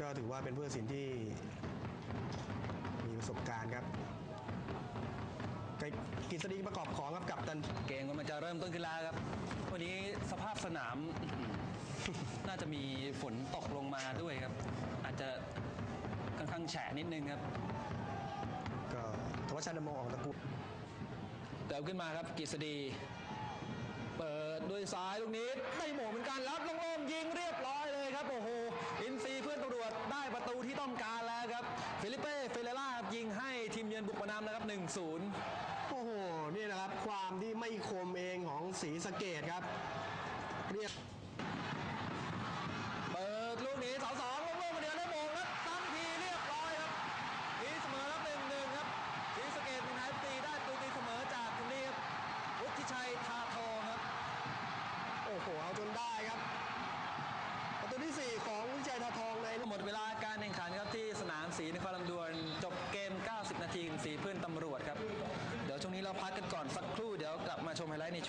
ก็ถือว่าเป็นผู้ตัดสินที่มีประสบการณ์ครับกฤษฎีประกอบของครับกับตันเกมกำลังจะเริ่มต้นขึ้นแล้วครับ วันนี้สภาพสนาม น่าจะมีฝนตกลงมาด้วยครับ อาจจะค่อนข้างแฉะนิดนึงครับ ก็ธวัชชัยนำมงออกตะกุเติมขึ้นมาครับกฤษฎีเปิดด้วยซ้ายลูกนี้ได้หมงเหมือนกันรับล่งๆยิงเตูที่ต้องการแล้วครับฟิลิเป้เฟเรล่าครับยิงให้ทีมเยือนบุกมานำนะครับ 1-0 โอ้โห นี่แหละครับ ความที่ไม่คมเองของศรีสะเกดครับ เรียกเปิดลูกนี้เสาสองลงลงมาเดียวได้โมงครับตั้งทีเรียบร้อยครับทีเสมอครับหนึ่งหนึ่งครับทีสะเกตเป็นไทยตีได้ตูตีเสมอจากคนนี้ครับวุฒิชัยทาทองครับ โอ้โหเอาจนได้ครับ ประตูที่ 4 ของวิจัยทาทองใน หมดเวลา การแข่งขันครับที่สนามสีนครลำดวน จบเกม 90 นาทีสีเพื่อนตำรวจครับ เดี๋ยวช่วงนี้เราพักกันก่อนสักครู่เดี๋ยวกลับมาชมไฮไลท์ในช่วง